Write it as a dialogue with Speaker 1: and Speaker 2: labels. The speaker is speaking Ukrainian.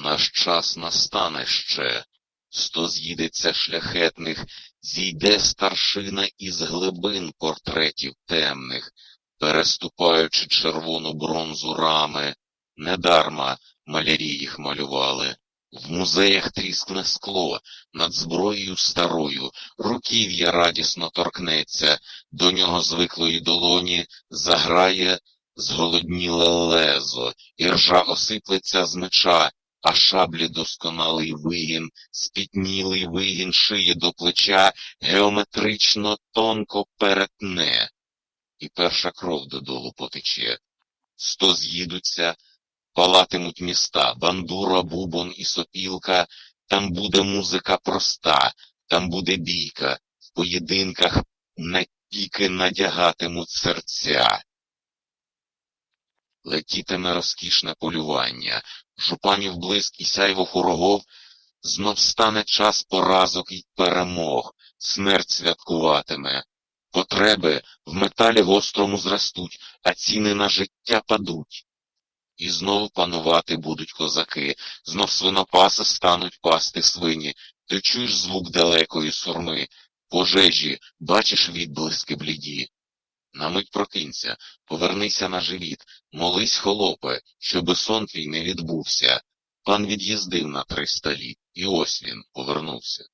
Speaker 1: Наш час настане ще, сто з'їдеться шляхетних, зійде старшина із глибин портретів темних, переступаючи червону бронзу рами, недарма малярі їх малювали. В музеях тріскне скло, над зброєю старою, руків'я радісно торкнеться, до нього звиклої долоні заграє зголодніле лезо, і ржа осиплеться з меча, а шаблі досконалий вигін, спітнілий вигін шиє до плеча, геометрично тонко перетне, і перша кров додолу потече. Сто з'їдуться, палатимуть міста, бандура, бубон і сопілка, там буде музика проста, там буде бійка, в поєдинках на піки надягатимуть серця. Летітиме розкішне полювання, жупанів блиск і сяйво хорогов, знов стане час поразок і перемог, смерть святкуватиме. Потреби в металі гострому зростуть, а ціни на життя падуть. І знову панувати будуть козаки, знов свинопаси стануть пасти свині. Ти чуєш звук далекої сурми, пожежі, бачиш відблиски бліді. На мить прокинься, повернися на живіт, молись, холопе, щоби сон твій не відбувся. Пан від'їздив на три столі, і ось він повернувся.